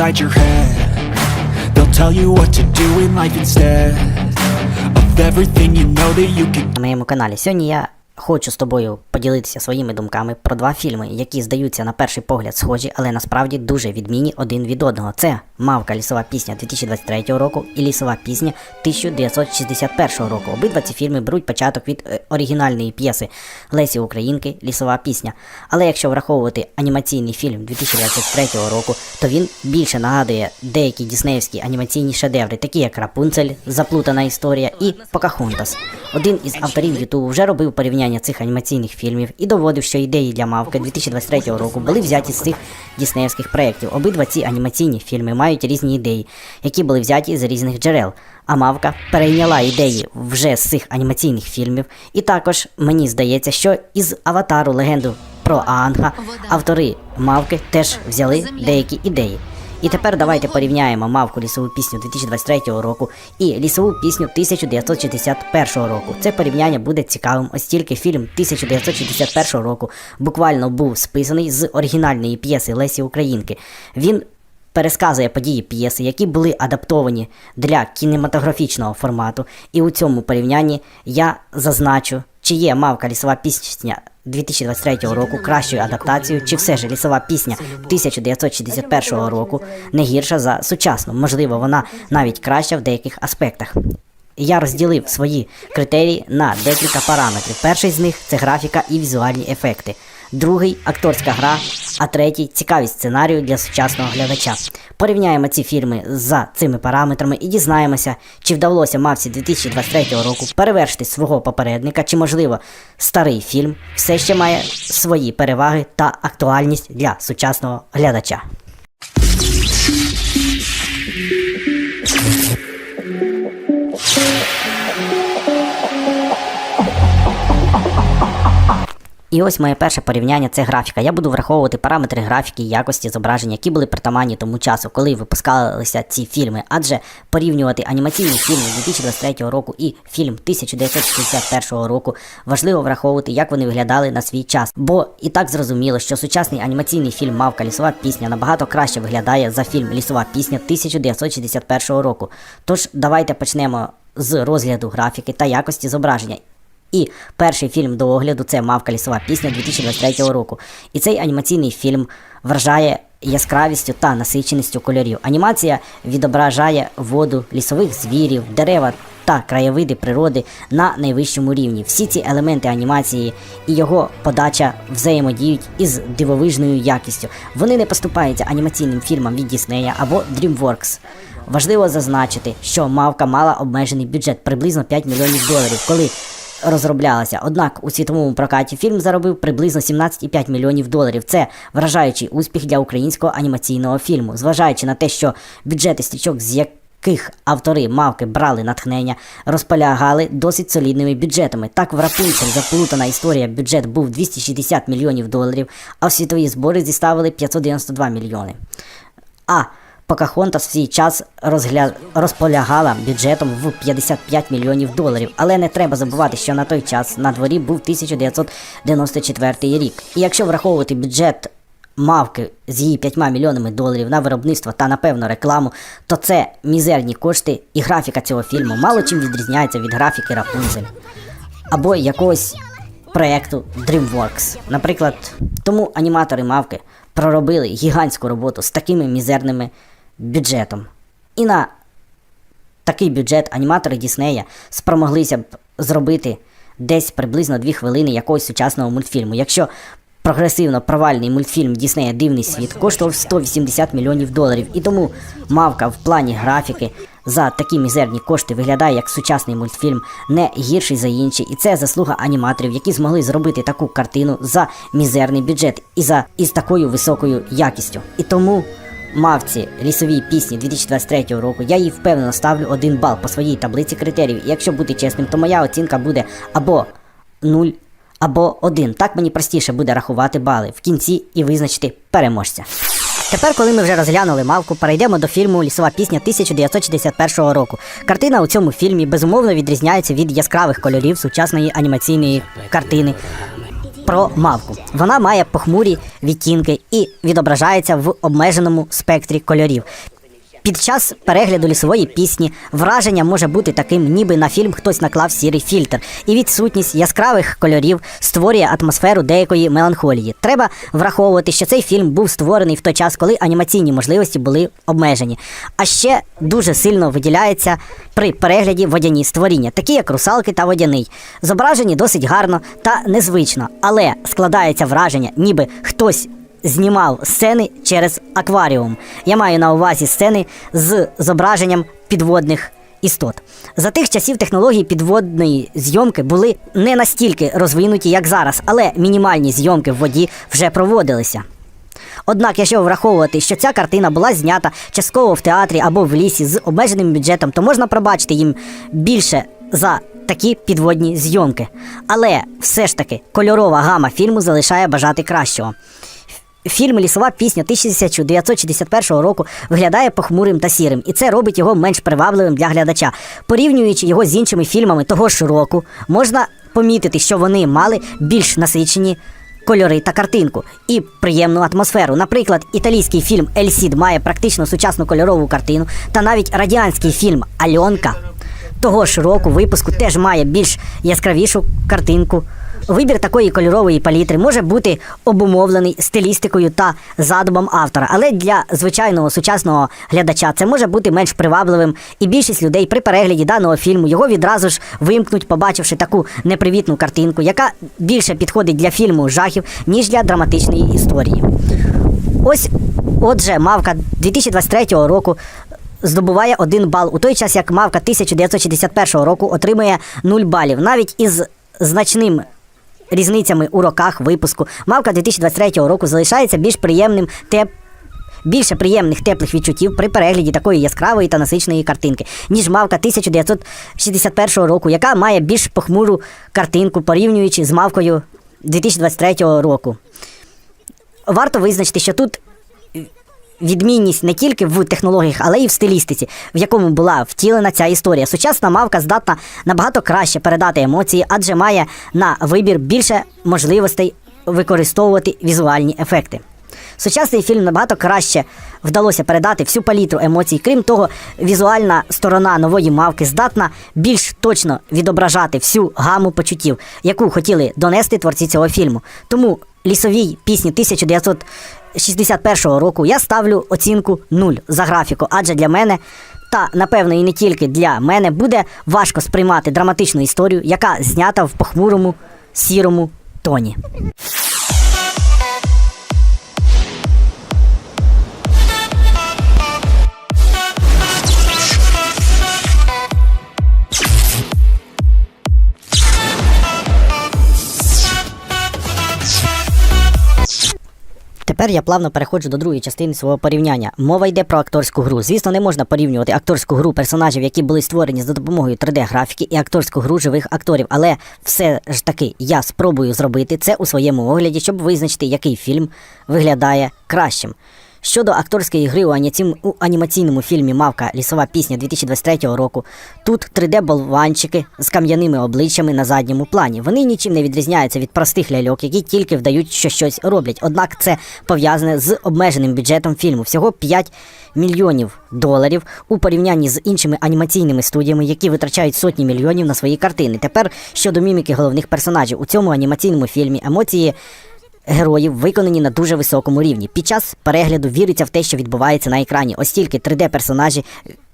inside your head. They'll tell you what to do in life instead of everything you know that you can на моєму каналі. Сьогодні я хочу з тобою поділитися своїми думками про два фільми, які здаються на перший погляд схожі, але насправді дуже відмінні один від одного. Це Мавка лісова пісня 2023 року і Лісова пісня 1961 року. Обидва ці фільми беруть початок від е, оригінальної п'єси Лесі Українки Лісова пісня. Але якщо враховувати анімаційний фільм 2023 року, то він більше нагадує деякі діснеївські анімаційні шедеври, такі як Рапунцель, Заплутана історія і Покахонтас. Один із авторів Ютубу вже робив порівняння цих анімаційних фільмів і доводив, що ідеї для мавки 2023 року були взяті з цих діснеївських проєктів. Обидва ці анімаційні фільми мають різні ідеї, які були взяті з різних джерел. А мавка перейняла ідеї вже з цих анімаційних фільмів. І також мені здається, що із аватару легенду про Аанга автори мавки теж взяли деякі ідеї. І тепер давайте порівняємо мавку лісову пісню 2023 року і лісову пісню 1961 року. Це порівняння буде цікавим, оскільки фільм 1961 року буквально був списаний з оригінальної п'єси Лесі Українки. Він пересказує події п'єси, які були адаптовані для кінематографічного формату. І у цьому порівнянні я зазначу, чи є мавка лісова пісня 2023 року кращою адаптацією, чи все ж лісова пісня 1961 року не гірша за сучасну. Можливо, вона навіть краща в деяких аспектах. Я розділив свої критерії на декілька параметрів. Перший з них це графіка і візуальні ефекти. Другий акторська гра, а третій цікавість сценарію для сучасного глядача. Порівняємо ці фільми за цими параметрами і дізнаємося, чи вдалося мавці 2023 року перевершити свого попередника, чи можливо старий фільм все ще має свої переваги та актуальність для сучасного глядача. І ось моє перше порівняння це графіка. Я буду враховувати параметри графіки якості зображення, які були притаманні тому часу, коли випускалися ці фільми. Адже порівнювати анімаційні фільми 2023 року і фільм 1961 року важливо враховувати, як вони виглядали на свій час. Бо і так зрозуміло, що сучасний анімаційний фільм Мавка лісова пісня набагато краще виглядає за фільм Лісова пісня 1961 року. Тож давайте почнемо з розгляду графіки та якості зображення. І перший фільм до огляду це Мавка лісова пісня 2023 року. І цей анімаційний фільм вражає яскравістю та насиченістю кольорів. Анімація відображає воду лісових звірів, дерева та краєвиди природи на найвищому рівні. Всі ці елементи анімації і його подача взаємодіють із дивовижною якістю. Вони не поступаються анімаційним фільмам від Діснея або DreamWorks. Важливо зазначити, що мавка мала обмежений бюджет приблизно 5 мільйонів доларів, коли розроблялася. Однак у світовому прокаті фільм заробив приблизно 17,5 мільйонів доларів. Це вражаючий успіх для українського анімаційного фільму, зважаючи на те, що бюджети стрічок з яких автори мавки брали натхнення, розполягали досить солідними бюджетами. Так, в Рапунцель заплутана історія бюджет був 260 мільйонів доларів, а в світові збори зіставили 592 мільйони. А Покахонтас в свій час розгля... розполягала бюджетом в 55 мільйонів доларів, але не треба забувати, що на той час на дворі був 1994 рік. І якщо враховувати бюджет мавки з її 5 мільйонами доларів на виробництво та напевно рекламу, то це мізерні кошти, і графіка цього фільму мало чим відрізняється від графіки Рапунзель або якогось проєкту DreamWorks. Наприклад, тому аніматори мавки проробили гігантську роботу з такими мізерними бюджетом. І на такий бюджет аніматори Діснея спромоглися б зробити десь приблизно 2 хвилини якогось сучасного мультфільму. Якщо прогресивно провальний мультфільм Діснея Дивний світ коштував 180 мільйонів доларів, і тому мавка в плані графіки за такі мізерні кошти виглядає як сучасний мультфільм, не гірший за інші. І це заслуга аніматорів, які змогли зробити таку картину за мізерний бюджет і за із такою високою якістю. І тому мавці лісовій пісні 2023 року я їй впевнено ставлю один бал по своїй таблиці критеріїв. І якщо бути чесним, то моя оцінка буде або 0, або 1. Так мені простіше буде рахувати бали в кінці і визначити переможця. Тепер, коли ми вже розглянули мавку, перейдемо до фільму Лісова пісня 1961 року. Картина у цьому фільмі безумовно відрізняється від яскравих кольорів сучасної анімаційної картини. Про мавку. Вона має похмурі відтінки і відображається в обмеженому спектрі кольорів. Під час перегляду лісової пісні враження може бути таким, ніби на фільм хтось наклав сірий фільтр, і відсутність яскравих кольорів створює атмосферу деякої меланхолії. Треба враховувати, що цей фільм був створений в той час, коли анімаційні можливості були обмежені. А ще дуже сильно виділяється при перегляді водяні створіння, такі як русалки та водяний. Зображені досить гарно та незвично, але складається враження, ніби хтось знімав сцени через акваріум. Я маю на увазі сцени з зображенням підводних істот. За тих часів технології підводної зйомки були не настільки розвинуті, як зараз, але мінімальні зйомки в воді вже проводилися. Однак, якщо враховувати, що ця картина була знята частково в театрі або в лісі з обмеженим бюджетом, то можна пробачити їм більше за такі підводні зйомки. Але все ж таки кольорова гама фільму залишає бажати кращого. Фільм Лісова пісня 1961 року виглядає похмурим та сірим, і це робить його менш привабливим для глядача. Порівнюючи його з іншими фільмами того ж року, можна помітити, що вони мали більш насичені кольори та картинку і приємну атмосферу. Наприклад, італійський фільм Ель Сід має практично сучасну кольорову картину, та навіть радянський фільм Альонка того ж року випуску теж має більш яскравішу картинку. Вибір такої кольорової палітри може бути обумовлений стилістикою та задумом автора, але для звичайного сучасного глядача це може бути менш привабливим, і більшість людей при перегляді даного фільму його відразу ж вимкнуть, побачивши таку непривітну картинку, яка більше підходить для фільму жахів, ніж для драматичної історії. Ось, отже, мавка 2023 року здобуває один бал, у той час як мавка 1961 року отримує 0 балів. Навіть із значним різницями у роках випуску мавка 2023 року залишається більш приємним теп. Більше приємних теплих відчуттів при перегляді такої яскравої та насичної картинки, ніж мавка 1961 року, яка має більш похмуру картинку, порівнюючи з мавкою 2023 року. Варто визначити, що тут відмінність не тільки в технологіях, але й в стилістиці, в якому була втілена ця історія. Сучасна мавка здатна набагато краще передати емоції, адже має на вибір більше можливостей використовувати візуальні ефекти. Сучасний фільм набагато краще вдалося передати всю палітру емоцій. Крім того, візуальна сторона нової мавки здатна більш точно відображати всю гаму почуттів, яку хотіли донести творці цього фільму. Тому лісовій пісні 1961 року я ставлю оцінку 0 за графіку, адже для мене. Та напевно і не тільки для мене буде важко сприймати драматичну історію, яка знята в похмурому сірому тоні. Тепер я плавно переходжу до другої частини свого порівняння. Мова йде про акторську гру. Звісно, не можна порівнювати акторську гру персонажів, які були створені за допомогою 3D-графіки, і акторську гру живих акторів. Але все ж таки я спробую зробити це у своєму огляді, щоб визначити, який фільм виглядає кращим. Щодо акторської гри у, анімаційному фільмі Мавка Лісова пісня 2023 року, тут 3D-болванчики з кам'яними обличчями на задньому плані. Вони нічим не відрізняються від простих ляльок, які тільки вдають, що щось роблять. Однак це пов'язане з обмеженим бюджетом фільму. Всього 5 мільйонів доларів у порівнянні з іншими анімаційними студіями, які витрачають сотні мільйонів на свої картини. Тепер щодо міміки головних персонажів у цьому анімаційному фільмі емоції героїв виконані на дуже високому рівні. Під час перегляду віриться в те, що відбувається на екрані. Ось тільки 3D-персонажі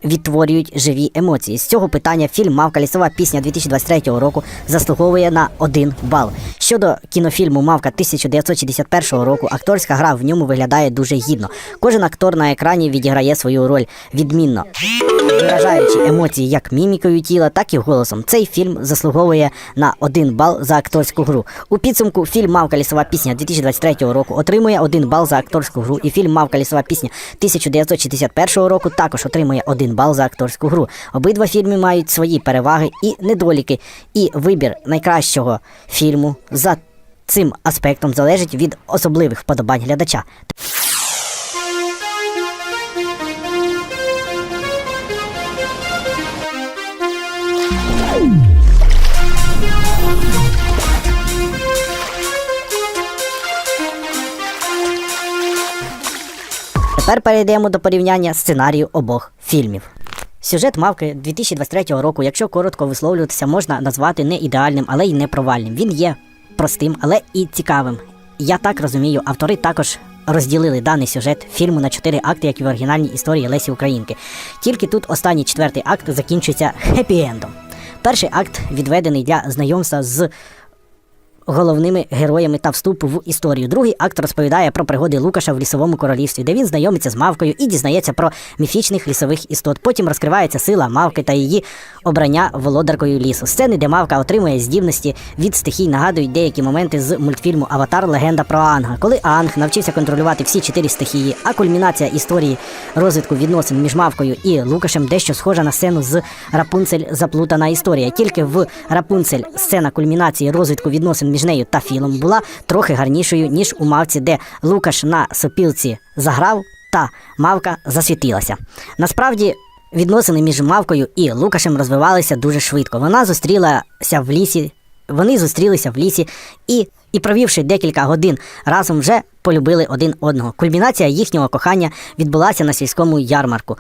відтворюють живі емоції. З цього питання фільм Мавка лісова пісня 2023 року заслуговує на один бал. Щодо кінофільму Мавка 1961 року, акторська гра в ньому виглядає дуже гідно. Кожен актор на екрані відіграє свою роль відмінно, виражаючи емоції як мімікою тіла, так і голосом. Цей фільм заслуговує на один бал за акторську гру. У підсумку фільм Мавка лісова пісня 2023 року отримує один бал за акторську гру, і фільм Мавка лісова пісня 1961 року також отримує один бал за акторську гру. Обидва фільми мають свої переваги і недоліки, і вибір найкращого фільму за цим аспектом залежить від особливих вподобань глядача. Тепер перейдемо до порівняння сценарію обох фільмів. Сюжет мавки 2023 року, якщо коротко висловлюватися, можна назвати не ідеальним, але й не провальним. Він є простим, але і цікавим. Я так розумію, автори також розділили даний сюжет фільму на чотири акти, як і в оригінальній історії Лесі Українки. Тільки тут останній четвертий акт закінчується хеппі-ендом. Перший акт відведений для знайомства з головними героями та вступу в історію. Другий акт розповідає про пригоди Лукаша в лісовому королівстві, де він знайомиться з мавкою і дізнається про міфічних лісових істот. Потім розкривається сила мавки та її обрання володаркою лісу. Сцени, де мавка отримує здібності від стихій, нагадують деякі моменти з мультфільму Аватар Легенда про Аанга, коли Аанг навчився контролювати всі чотири стихії. А кульмінація історії розвитку відносин між мавкою і Лукашем дещо схожа на сцену з Рапунцель Заплутана історія. Тільки в Рапунцель сцена кульмінації розвитку відносин між нею та Філом була трохи гарнішою, ніж у мавці, де Лукаш на сопілці заграв та мавка засвітилася. Насправді. Відносини між Мавкою і Лукашем розвивалися дуже швидко. Вона зустрілася в лісі, вони зустрілися в лісі і, і провівши декілька годин разом вже полюбили один одного. Кульмінація їхнього кохання відбулася на сільському ярмарку.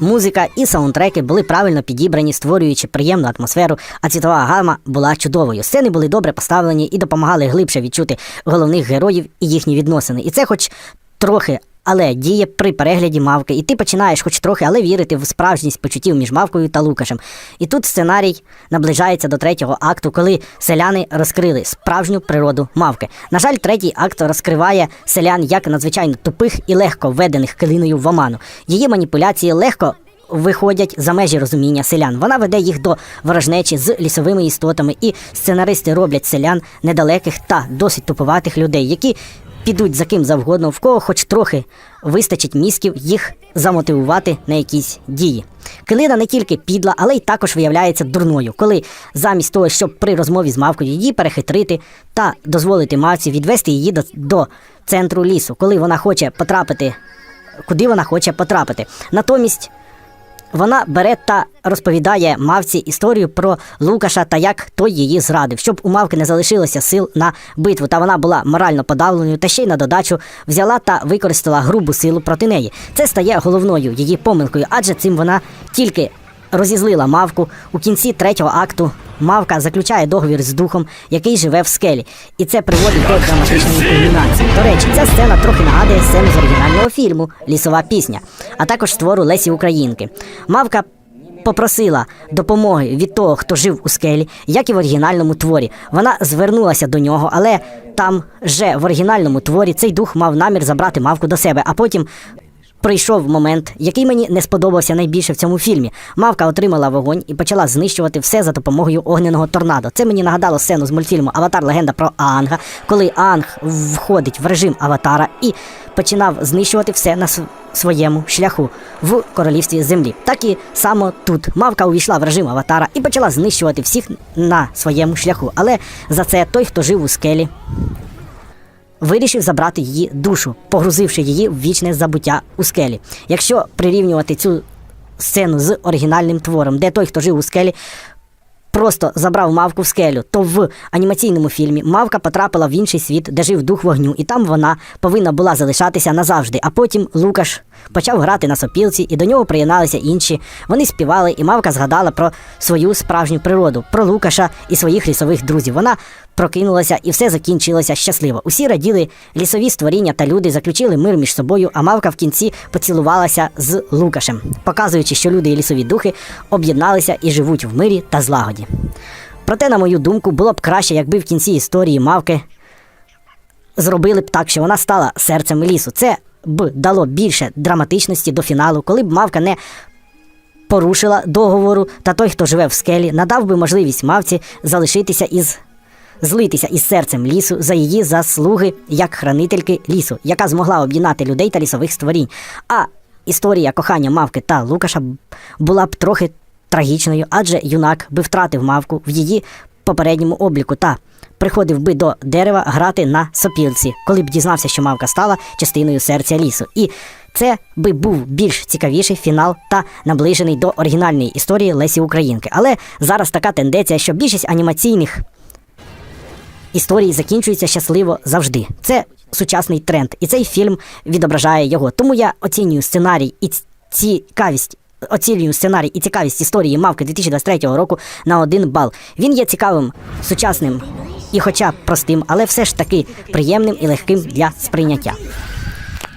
Музика і саундтреки були правильно підібрані, створюючи приємну атмосферу, а цвітова гама була чудовою. Сцени були добре поставлені і допомагали глибше відчути головних героїв і їхні відносини. І це, хоч трохи, але діє при перегляді мавки, і ти починаєш, хоч трохи, але вірити в справжність почуттів між мавкою та Лукашем. І тут сценарій наближається до третього акту, коли селяни розкрили справжню природу мавки. На жаль, третій акт розкриває селян як надзвичайно тупих і легко введених килиною в оману. Її маніпуляції легко. Виходять за межі розуміння селян. Вона веде їх до ворожнечі з лісовими істотами, і сценаристи роблять селян недалеких та досить туповатих людей, які підуть за ким завгодно, в кого хоч трохи вистачить мізків їх замотивувати на якісь дії. Килина не тільки підла, але й також виявляється дурною, коли замість того, щоб при розмові з мавкою її перехитрити та дозволити мавці відвести її до, до центру лісу, коли вона хоче потрапити, куди вона хоче потрапити. Натомість. Вона бере та розповідає мавці історію про Лукаша та як той її зрадив, щоб у мавки не залишилося сил на битву, та вона була морально подавленою, та ще й на додачу взяла та використала грубу силу проти неї. Це стає головною її помилкою, адже цим вона тільки розізлила мавку у кінці третього акту. Мавка заключає договір з духом, який живе в скелі, і це приводить до драматичної кульмінації. До речі, ця сцена трохи нагадує сцену з оригінального фільму Лісова пісня, а також твору Лесі Українки. Мавка попросила допомоги від того, хто жив у скелі, як і в оригінальному творі. Вона звернулася до нього, але там же в оригінальному творі цей дух мав намір забрати мавку до себе, а потім. Прийшов момент, який мені не сподобався найбільше в цьому фільмі. Мавка отримала вогонь і почала знищувати все за допомогою огненого торнадо. Це мені нагадало сцену з мультфільму Аватар Легенда про Аанга, коли Аанг входить в режим аватара і починав знищувати все на своєму шляху в королівстві землі. Так і само тут мавка увійшла в режим аватара і почала знищувати всіх на своєму шляху. Але за це той, хто жив у скелі, вирішив забрати її душу, погрузивши її в вічне забуття у скелі. Якщо прирівнювати цю сцену з оригінальним твором, де той, хто жив у скелі, просто забрав мавку в скелю, то в анімаційному фільмі мавка потрапила в інший світ, де жив дух вогню, і там вона повинна була залишатися назавжди. А потім Лукаш почав грати на сопілці, і до нього приєдналися інші. Вони співали, і мавка згадала про свою справжню природу, про Лукаша і своїх лісових друзів. Вона прокинулася, і все закінчилося щасливо. Усі раділи, лісові створіння та люди заключили мир між собою, а мавка в кінці поцілувалася з Лукашем, показуючи, що люди і лісові духи об'єдналися і живуть в мирі та злагоді. Проте, на мою думку, було б краще, якби в кінці історії мавки зробили б так, що вона стала серцем лісу. Це б дало більше драматичності до фіналу, коли б мавка не порушила договору, та той, хто живе в скелі, надав би можливість мавці залишитися із. Злитися із серцем лісу за її заслуги як хранительки лісу, яка змогла об'єднати людей та лісових створінь. А історія кохання мавки та Лукаша була б трохи трагічною, адже юнак би втратив мавку в її попередньому обліку та приходив би до дерева грати на сопілці, коли б дізнався, що мавка стала частиною серця лісу. І це би був більш цікавіший фінал та наближений до оригінальної історії Лесі Українки. Але зараз така тенденція, що більшість анімаційних історії закінчуються щасливо завжди. Це сучасний тренд, і цей фільм відображає його. Тому я оцінюю сценарій і цікавість. Оцінюю сценарій і цікавість історії мавки 2023 року на один бал. Він є цікавим, сучасним і, хоча простим, але все ж таки приємним і легким для сприйняття.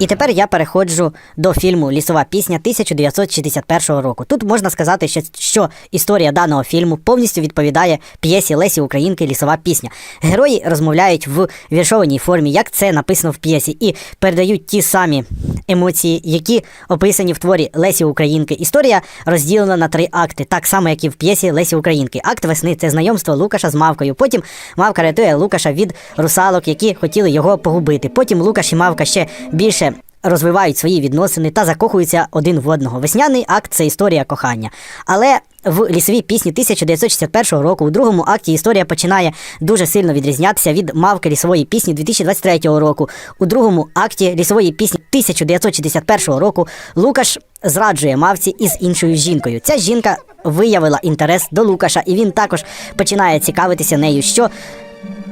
І тепер я переходжу до фільму Лісова пісня 1961 року. Тут можна сказати, що, що історія даного фільму повністю відповідає п'єсі Лесі Українки Лісова пісня. Герої розмовляють в віршованій формі, як це написано в п'єсі, і передають ті самі емоції, які описані в творі Лесі Українки. Історія розділена на три акти, так само, як і в п'єсі Лесі Українки. Акт весни це знайомство Лукаша з Мавкою. Потім Мавка рятує Лукаша від русалок, які хотіли його погубити. Потім Лукаш і Мавка ще більше розвивають свої відносини та закохуються один в одного. Весняний акт це історія кохання. Але в лісовій пісні 1961 року у другому акті історія починає дуже сильно відрізнятися від мавки лісової пісні 2023 року. У другому акті лісової пісні 1961 року Лукаш зраджує мавці із іншою жінкою. Ця жінка виявила інтерес до Лукаша, і він також починає цікавитися нею, що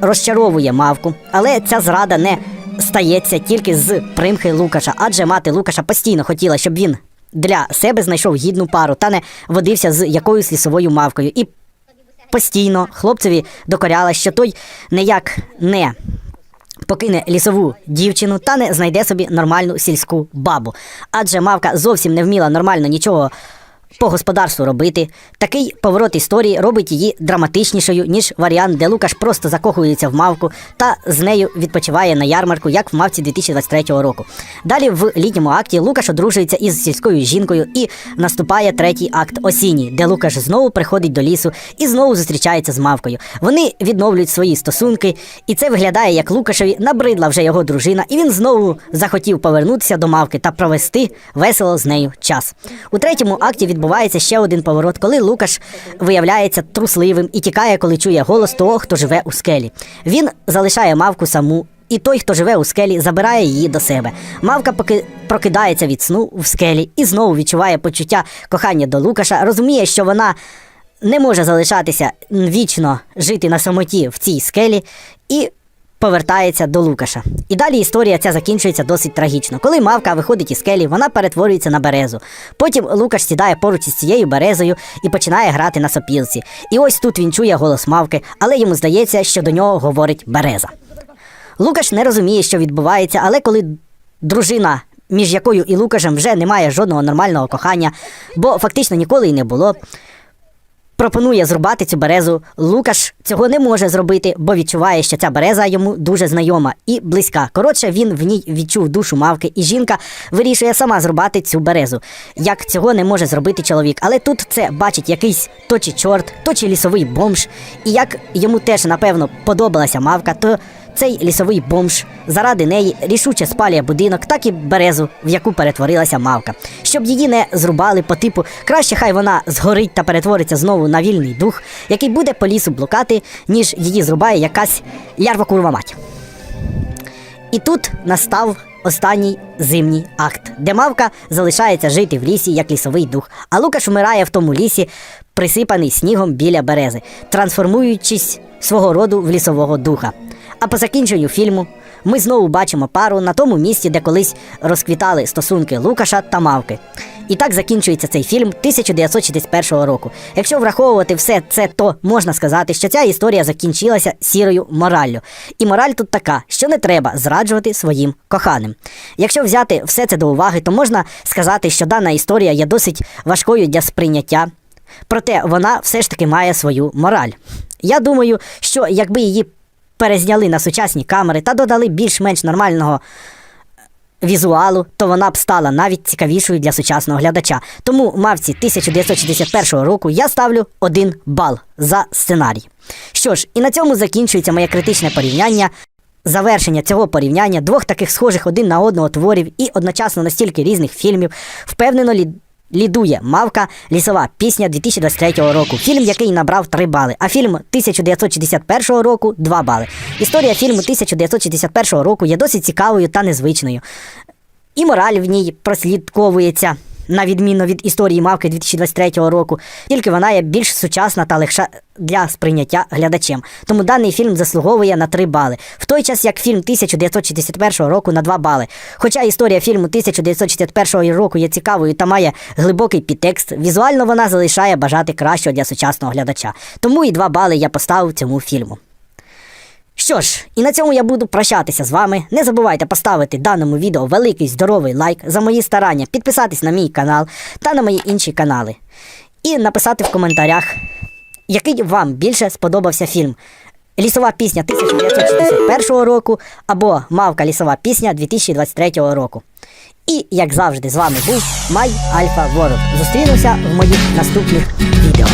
розчаровує мавку. Але ця зрада не стається тільки з примхи Лукаша, адже мати Лукаша постійно хотіла, щоб він для себе знайшов гідну пару та не водився з якоюсь лісовою мавкою. І постійно хлопцеві докоряла, що той ніяк не покине лісову дівчину та не знайде собі нормальну сільську бабу. Адже мавка зовсім не вміла нормально нічого по господарству робити. Такий поворот історії робить її драматичнішою, ніж варіант, де Лукаш просто закохується в мавку та з нею відпочиває на ярмарку, як в мавці 2023 року. Далі в літньому акті Лукаш одружується із сільською жінкою і наступає третій акт осінній, де Лукаш знову приходить до лісу і знову зустрічається з мавкою. Вони відновлюють свої стосунки, і це виглядає як Лукашеві набридла вже його дружина, і він знову захотів повернутися до мавки та провести весело з нею час. У третьому акті відбувається ще один поворот, коли Лукаш виявляється трусливим і тікає, коли чує голос того, хто живе у скелі. Він залишає мавку саму. І той, хто живе у скелі, забирає її до себе. Мавка поки прокидається від сну в скелі і знову відчуває почуття кохання до Лукаша, розуміє, що вона не може залишатися вічно жити на самоті в цій скелі, і повертається до Лукаша. І далі історія ця закінчується досить трагічно. Коли мавка виходить із скелі, вона перетворюється на березу. Потім Лукаш сідає поруч із цією березою і починає грати на сопілці. І ось тут він чує голос мавки, але йому здається, що до нього говорить береза. Лукаш не розуміє, що відбувається, але коли дружина, між якою і Лукашем вже немає жодного нормального кохання, бо фактично ніколи й не було, пропонує зрубати цю березу. Лукаш цього не може зробити, бо відчуває, що ця береза йому дуже знайома і близька. Коротше, він в ній відчув душу мавки, і жінка вирішує сама зрубати цю березу. Як цього не може зробити чоловік. Але тут це бачить якийсь то чи чорт, то чи лісовий бомж. І як йому теж напевно подобалася мавка, то цей лісовий бомж заради неї рішуче спалює будинок, так і березу, в яку перетворилася мавка. Щоб її не зрубали по типу, краще хай вона згорить та перетвориться знову на вільний дух, який буде по лісу блукати, ніж її зрубає якась лярва курва мать. І тут настав останній зимній акт, де мавка залишається жити в лісі як лісовий дух, а Лукаш вмирає в тому лісі, присипаний снігом біля берези, трансформуючись свого роду в лісового духа. А по закінченню фільму ми знову бачимо пару на тому місці, де колись розквітали стосунки Лукаша та Мавки. І так закінчується цей фільм 1961 року. Якщо враховувати все це, то можна сказати, що ця історія закінчилася сірою мораллю. І мораль тут така, що не треба зраджувати своїм коханим. Якщо взяти все це до уваги, то можна сказати, що дана історія є досить важкою для сприйняття. Проте вона все ж таки має свою мораль. Я думаю, що якби її перезняли на сучасні камери та додали більш-менш нормального візуалу, то вона б стала навіть цікавішою для сучасного глядача. Тому мавці 1961 року я ставлю один бал за сценарій. Що ж, і на цьому закінчується моє критичне порівняння. Завершення цього порівняння двох таких схожих один на одного творів і одночасно настільки різних фільмів впевнено лі... лідує Мавка Лісова пісня 2023 року. Фільм, який набрав 3 бали, а фільм 1961 року 2 бали. Історія фільму 1961 року є досить цікавою та незвичною. І мораль в ній прослідковується. На відміну від історії мавки 2023 року, тільки вона є більш сучасна та легша для сприйняття глядачем. Тому даний фільм заслуговує на 3 бали. В той час як фільм 1961 року на 2 бали. Хоча історія фільму 1961 року є цікавою та має глибокий підтекст, візуально вона залишає бажати кращого для сучасного глядача. Тому і 2 бали я поставив цьому фільму. Що ж, і на цьому я буду прощатися з вами. Не забувайте поставити даному відео великий здоровий лайк за мої старання, підписатись на мій канал та на мої інші канали. І написати в коментарях, який вам більше сподобався фільм. Лісова пісня 1961 року або Мавка лісова пісня 2023 року. І, як завжди, з вами був Май Альфа Ворог. Зустрінемося в моїх наступних відео.